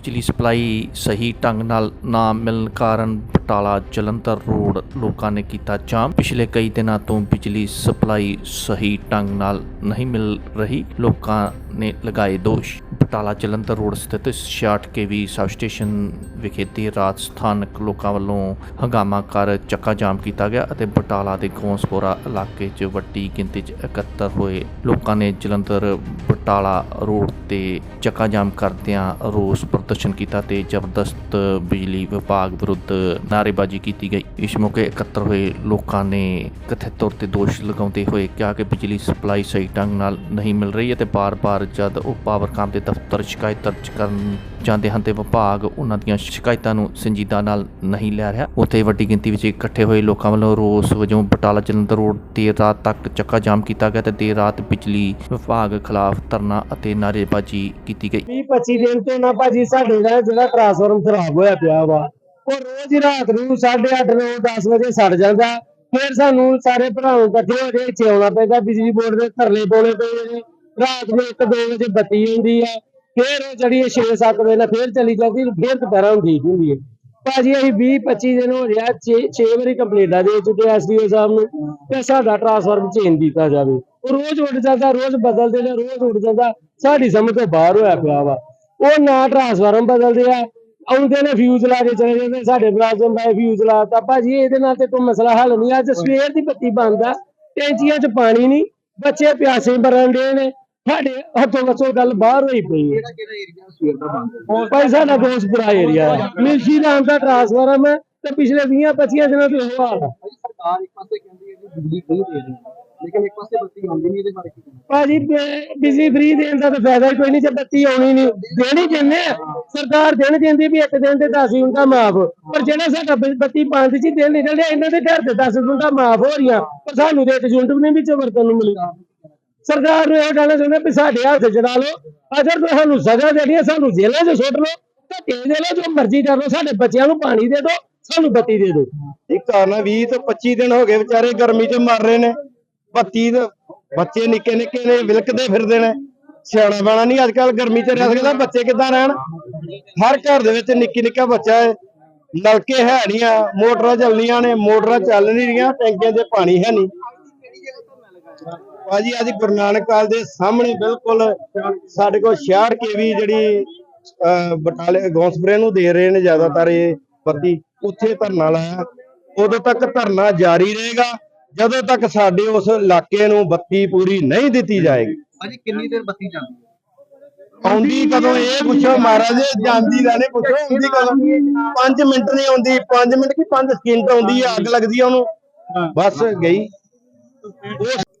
ਬਿਜਲੀ ਸਪਲਾਈ ਸਹੀ ਢੰਗ ਨਾਲ ਨਾ ਮਿਲਣ ਕਾਰਨ ਬਟਾਲਾ ਜਲੰਧਰ ਰੋਡ ਲੋਕਾਂ ਨੇ ਕੀਤਾ ਜਾਮ। ਪਿਛਲੇ ਕਈ ਦਿਨਾਂ ਤੋਂ ਬਿਜਲੀ ਸਪਲਾਈ ਸਹੀ ਢੰਗ ਨਾਲ ਨਹੀਂ ਮਿਲ ਰਹੀ। ਲੋਕਾਂ ਨੇ ਲਗਾਏ ਦੋਸ਼। ਬਟਾਲਾ ਜਲੰਧਰ ਰੋਡ ਸਥਿਤ 66 ਕੇਵੀ ਸਬ ਸਟੇਸ਼ਨ ਵਿਖੇ ਦੇਰ ਰਾਤ ਸਥਾਨਕ ਲੋਕਾਂ ਵੱਲੋਂ ਹੰਗਾਮਾ ਕਰ ਚੱਕਾ ਜਾਮ ਕੀਤਾ ਗਿਆ ਅਤੇ ਬਟਾਲਾ ਦੇ ਗੌਂਸਪੋਰਾ ਇਲਾਕੇ 'ਚ ਵੱਡੀ ਗਿਣਤੀ 'ਚ ਇਕੱਤਰ ਹੋਏ ਲੋਕਾਂ ਨੇ ਜਲੰਧਰ ਬਟਾਲਾ ਰੋਡ ਤੇ ਚੱਕਾ ਜਾਮ ਕਰਦਿਆਂ ਰੋਸ ਪ੍ਰਦਰਸ਼ਨ ਕੀਤਾ ਤੇ ਜ਼ਬਰਦਸਤ ਬਿਜਲੀ ਵਿਭਾਗ ਵਿਰੁੱਧ ਨਾਅਰੇਬਾਜ਼ੀ ਕੀਤੀ ਗਈ। ਇਸ ਮੌਕੇ ਇਕੱਤਰ ਹੋਏ ਲੋਕਾਂ ਨੇ ਕਥਿਤ ਤੌਰ ਤੇ ਦੋਸ਼ ਲਗਾਉਂਦੇ ਹੋਏ ਕਿਹਾ ਕਿ ਬਿਜਲੀ ਸਪਲਾਈ ਸਹੀ ਢੰਗ ਨਾਲ ਨਹੀਂ ਮਿਲ ਰਹੀ ਹੈ ਤੇ ਬਾਰ-ਬਾਰ ਜਦ ਉਹ ਪਾਵਰਕਾਮ ਦੇ ਦਫ਼ਤਰ ਸ਼ਿਕਾਇਤ ਦਰਜ ਕਰਨ ਜਾਂਦੇ ਹਨ ਤੇ ਵਿਭਾਗ ਉਹਨਾਂ ਦੀਆਂ ਸ਼ਿਕਾਇਤਾਂ ਨੂੰ ਸੰਜੀਦਾ ਨਾਲ ਨਹੀਂ ਲੈ ਰਿਹਾ। ਉੱਥੇ ਵੱਡੀ ਗਿਣਤੀ ਵਿੱਚ ਇਕੱਠੇ ਹੋਏ ਲੋਕਾਂ ਵੱਲੋਂ ਰੋਸ ਵਜੋਂ ਬਟਾਲਾ ਜਲੰਧਰ ਰੋਡ ਦੇਰ ਰਾਤ ਤੱਕ ਚੱਕਾ ਜਾਮ ਕੀਤਾ ਗਿਆ ਤੇ ਦੇਰ ਰਾਤ ਬਿਜਲੀ ਵਿਭਾਗ ਖਿਲਾਫ ਧਰਨਾ ਅਤੇ ਨਾਅਰੇਬਾਜ਼ੀ ਕੀਤੀ ਗਈ। 20 25 ਦਿਨ ਤੋਂ ਨਾ ਭਾਜੀ, ਸਾਡੇ ਦਾ ਜਿਹੜਾ ਟਰਾਂਸਫਾਰਮ ਖਰਾਬ ਹੋਇਆ ਪਿਆ ਵਾ ਉਹ ਰੋਜ਼ ਹੀ ਰਾਤ ਨੂੰ 8:30 9 10 ਵਜੇ ਸੜ ਜਾਂਦਾ। ਫਿਰ ਸਾਨੂੰ ਸਾਰੇ ਭਰਾਵਾਂ ਇਕੱਠੇ ਹੋ ਕੇ ਇੱਥੇ ਆਉਣਾ ਪੈਂਦਾ, ਬਿਜਲੀ ਬੋਰਡ ਦੇ ਧਰਨੇ ਪਾਉਣੇ ਪਏ ਨੇ। ਰਾਤ ਨੂੰ 1 2 ਵਜੇ ਬੱਤੀ ਆਉਂਦੀ ਆ, ਫਿਰ ਉਹ ਜਿਹੜੀ 6 7 ਵਜੇ ਨਾਲ ਫਿਰ ਚਲੀ ਜਾਂਦੀ, ਫਿਰ ਦੁਪਹਿਰਾਂ ਨੂੰ ਠੀਕ ਹੁੰਦੀ ਹੈ ਭਾਜੀ, ਅਸੀਂ 20 25 ਦਿਨ ਹੋ ਗਿਆ 6 6 ਵਾਰੀ ਕੰਪਲੇਂਟਾਂ ਦੇ ਚੁੱਕੇ ਐਸਡੀਓ ਸਾਹਿਬ ਨੂੰ ਤੇ ਸਾਡਾ ਟਰਾਂਸਫਾਰਮ ਚੇਂਜ ਕੀਤਾ ਜਾਵੇ। ਉਹ ਰੋਜ਼ ਉੱਡ ਜਾਂਦਾ, ਰੋਜ਼ ਬਦਲਦੇ ਨੇ, ਰੋਜ਼ ਉੱਡ ਜਾਂਦਾ। ਸਾਡੀ ਸਮਝ ਤੋਂ ਬਾਹਰ ਹੋਇਆ ਪਿਆ ਵਾ। ਉਹ ਨਾ ਟਰਾਂਸਫਾਰਮ ਬਦਲਦੇ ਆ ਆਉਂਦੇ ਨੇ ਫਿਊਜ਼ ਲਾ ਕੇ ਚਲੇ ਜਾਂਦੇ ਸਾਡੇ ਮੁਲਾਜ਼ਮ ਬਾਈ ਫਿਊਜ਼ ਲਾਤਾ। ਭਾਜੀ ਇਹਦੇ ਨਾਲ ਤੇ ਕੋਈ ਮਸਲਾ ਹੱਲ ਨਹੀਂ ਅੱਜ ਸਵੇਰ ਦੀ ਬੱਤੀ ਬੰਦ ਆ ਟੈਂਕੀਆਂ 'ਚ ਪਾਣੀ ਨਹੀਂ ਬੱਚੇ ਪਿਆਸੇ ਮਰਨ ਦੇ ਨੇ ਸਾਡੇ ਹੱਥੋਂ ਵੱਸੋਂ ਗੱਲ ਬਾਹਰ ਹੋਈ ਪਈ ਹੈ ਦਾ ਭਾਈ ਸਾਡਾ ਦੋਸਤਪੁਰਾ ਏਰੀਆ ਹੈ ਮਿਲਸ਼ੀ ਨਾਮ ਦਾ ਟਰਾਂਸਫਾਰਮ ਹੈ ਤੇ ਪਿਛਲੇ 20 25 ਦਿਨਾਂ ਤੋਂ ਇਹ ਹਾਲ ਹੈ ਭਾਈ ਸਰਕਾਰ ਇੱਕ ਪਾਸੇ ਕਹਿੰਦੀ ਹੈ ਕਿ ਬਿਜਲੀ ਫ੍ਰੀ ਦੇ ਹੈ ਲੇਕਿਨ ਇੱਕ ਪਾਸੇ ਬੱਤੀ ਆਉਂਦੀ ਨਹੀਂ ਇਹਦੇ ਬਾਰੇ ਕੀ ਭਾਜੀ ਬਿਜਲੀ ਫ੍ਰੀ ਦੇਣ ਦਾ ਤਾਂ ਫਾਇਦਾ ਕੋਈ ਨਹੀਂ ਜੇ ਬੱਤੀ ਆਉਣੀ ਨਹੀਂ ਦੇਣੀ ਆ? ਸਰਕਾਰ ਦਿਨ ਦਿੰਦੀ ਵੀ ਇੱਕ ਦਿਨ ਤੇ 10 ਯੂਨਿਟਾਂ ਮਾਫ। ਪਰ ਜਿਹੜਾ ਸਾਡਾ ਬ- ਬੱਤੀ ਪੰਜ ਚ ਦਿਨ ਨਿਕਲ ਰਿਹਾ ਇਹਨਾਂ ਦੇ ਘਰ ਤੇ 10 ਯੂਨਿਟਾਂ ਮਾਫ ਹੋ ਰਹੀਆਂ। ਪਰ ਸਾਨੂੰ ਤੇ ਇੱਕ ਯੂਨਿਟ ਵੀ ਨਹੀਂ ਵਿੱਚੋਂ ਵਰਤਨ ਨੂੰ ਮਿਲੀ ਸਰਕਾਰ ਨੂੰ ਇਹ ਕਹਿਣਾ ਚਾਹੁੰਦੇ ਵੀ ਸਾਡੇ ਹੱਥ ਚੜਾ ਲਓ। ਅਗਰ ਤੁਹਾਨੂੰ ਸਜ਼ਾ ਦੇਣੀ ਹੈ, ਸਾਨੂੰ ਜੇਲ੍ਹਾਂ 'ਚ ਸੁੱਟ ਲਓ। ਧੱਕੇ ਦੇ ਲਓ, ਜੋ ਮਰਜ਼ੀ ਕਰ ਲਓ, ਸਾਡੇ ਬੱਚਿਆਂ ਨੂੰ ਪਾਣੀ ਦੇ ਦਿਓ, ਸਾਨੂੰ ਬੱਤੀ ਦੇ ਦਿਓ। ਇੱਕ ਕਾਰਨ 20 ਤੋਂ 25 ਦਿਨ ਹੋ ਗਏ ਵਿਚਾਰੇ ਗਰਮੀ 'ਚ ਮਰ ਰਹੇ ਨੇ। ਬੱਤੀ ਦੇ, ਬੱਚੇ ਨਿੱਕੇ ਨਿੱਕੇ ਨੇ, ਵਿਲਕਦੇ ਫਿਰਦੇ ਨੇ। ਸਿਆਣਾ ਬਾਣਾ ਨਹੀਂ ਅੱਜ ਕੱਲ ਗਰਮੀ 'ਚ ਰਹਿ ਸਕਦਾ, ਬੱਚੇ ਕਿੱਦਾਂ ਰਹਿਣ? ਹਰ ਘਰ ਦੇ ਵਿੱਚ ਨਿੱਕੀ ਨਿੱਕਾ ਬੱਚਾ ਹੈ। ਨਲਕੇ ਹੈ ਨਹੀਂ ਆ ਮੋਟਰਾਂ ਚੱਲਣੀਆਂ ਨੇ ਮੋਟਰਾਂ ਚੱਲ ਨਹੀਂ ਰਹੀਆਂ ਟੈਂਕੀਆਂ 'ਚ ਪਾਣੀ ਹੈ ਨਹੀਂ ਭਾਜੀ ਅੱਜ ਗੁਰੂ ਨਾਨਕ ਕਾਲ ਦੇ ਸਾਹਮਣੇ ਬਿਲਕੁਲ ਸਾਡੇ ਕੋਲ 66 ਕੇਵੀ ਜਿਹੜੀ ਅਹ, ਬਟਾਲੇ ਗੌਂਸਪੁਰੇ ਨੂੰ ਦੇ ਰਹੇ ਨੇ ਜ਼ਿਆਦਾਤਰ ਇਹ ਬੱਤੀ ਉੱਥੇ ਧਰਨਾ ਲਾਇਆ। ਉਦੋਂ ਤੱਕ ਧਰਨਾ ਜਾਰੀ ਰਹੇਗਾ ਜਦੋਂ ਤੱਕ ਸਾਡੇ ਉਸ ਇਲਾਕੇ ਨੂੰ ਬੱਤੀ ਪੂਰੀ ਨਹੀਂ ਦਿੱਤੀ ਜਾਏਗੀ। ਭਾਜੀ ਕਿੰਨੀ ਦੇਰ ਬੱਤੀ ਜਾਂਦੀ ਹੈ? ਆਉਂਦੀ ਕਦੋਂ ਇਹ ਪੁੱਛੋ ਮਹਾਰਾਜ ਜਾਂਦੀ ਦਾ ਨਹੀਂ ਪੁੱਛੋ ਆਉਂਦੀ ਕਦੋਂ? 5 ਮਿੰਟ ਨਹੀਂ ਆਉਂਦੀ 5 ਮਿੰਟ ਕੀ 5 ਸਕਿੰਟ ਆਉਂਦੀ ਹੈ ਅੱਗ ਲੱਗਦੀ ਹੈ ਉਹਨੂੰ। ਬਸ ਗਈ।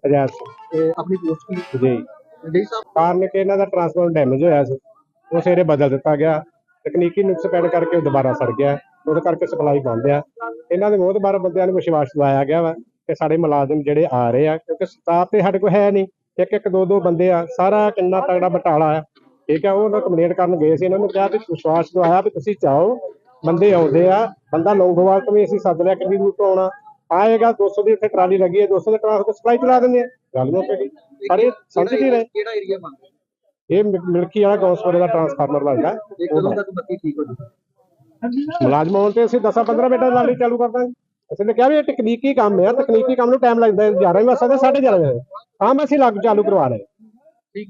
ਰਿਆਸ ਤੇ ਆਪਣੀ ਪੋਸਟ ਕੀ? ਜੀ। ਜੀ ਸਾਹਿਬ? ਕਾਰਨ ਕਿ ਇਹਨਾਂ ਦਾ ਟਰਾਂਸਫਾਰਮਰ ਡੈਮੇਜ ਹੋਇਆ ਸੀ। ਉਹ ਸਵੇਰੇ ਬਦਲ ਦਿੱਤਾ ਗਿਆ। ਤਕਨੀਕੀ ਨੁਕਸ ਪੈਣ ਕਰਕੇ ਉਹ ਦੁਬਾਰਾ ਸੜ ਗਿਆ। ਉਹਦੇ ਕਰਕੇ ਸਪਲਾਈ ਬੰਦ ਆ। ਇਹਨਾਂ ਦੇ ਬਹੁਤ ਬਾਰ ਬੰਦਿਆਂ ਨੂੰ ਵਿਸ਼ਵਾਸ ਦਿਵਾਇਆ ਗਿਆ ਵਾ ਕਿ ਸਾਡੇ ਮੁਲਾਜ਼ਮ ਜਿਹੜੇ ਆ ਰਹੇ ਆ ਕਿਉਂਕਿ ਸਟਾਫ ਤੇ ਸਾਡੇ ਕੋਲ ਹੈ ਨਹੀਂ। ਇੱਕ ਇੱਕ ਦੋ ਦੋ ਬੰਦੇ ਆ। ਸਾਰਾ ਕਿੰਨਾ ਤਗੜਾ ਬਟਾਲਾ ਆ। ਠੀਕ ਉਹ ਉਹਨਾਂ ਕੰਪਲੇਂਟ ਕਰਨ ਗਏ ਸੀ ਇਹਨਾਂ ਨੂੰ ਕਿਹਾ ਵੀ ਵਿਸ਼ਵਾਸ ਦਿਵਾਇਆ ਵੀ ਤੁਸੀਂ ਚਾਹੋ ਬੰਦੇ ਆਉਂਦੇ ਆ ਬੰਦਾ ਲੌਂਗੋਵਾਲ ਤੋਂ ਵੀ ਅਸੀਂ ਸੱਦ ਲਿਆ ਕਿੰਨੀ ਦੂਰ ਤੋਂ ਆਉਣਾ। ਆਏਗਾ 200 ਦੀ ਉੱਥੇ ਟਰਾਲੀ ਲੱਗੀ ਹੈ 200 ਦੇ ਟਰਾਂਸਪੋਰਟ ਸਪਲਾਈ ਚਲਾ ਦਿੰਦੇ ਆ। ਗੱਲ ਮੁੱਕ ਗਈ ਪਰ ਇਹ ਸਮਝ ਨਹੀਂ ਰਹੇ। ਕਿਹੜਾ ਏਰੀਆ ਹੈ? ਇਹ ਮਿਲਕੀ ਵਾਲਾ ਗੌਸਪੁਰ ਦਾ ਟਰਾਂਸਫਾਰਮਰ ਲੱਗਦਾ ਕਦੋਂ ਤੱਕ ਬੱਤੀ ਠੀਕ ਹੋ ਜਾਊਗੀ? ਮੁਲਾਜ਼ਮ ਆਉਣ ਤੇ ਅਸੀਂ 10 15 ਮਿੰਟਾਂ ਲਾਲੀ ਚਾਲੂ ਕਰ ਦਾਂਗੇ। ਅਸੀਂ ਨੇ ਕਿਹਾ ਵੀ ਇਹ ਤਕਨੀਕੀ ਕੰਮ ਹੈ ਤਕਨੀਕੀ ਕੰਮ ਨੂੰ ਟਾਈਮ ਲੱਗਦਾ ਹੈ 11 ਵੀ ਵਜੇ 11:30 ਵਜੇ। ਕੰਮ ਅਸੀਂ ਲੱਗ ਚਾਲੂ ਕਰਵਾ ਰਹੇ ਠੀਕ।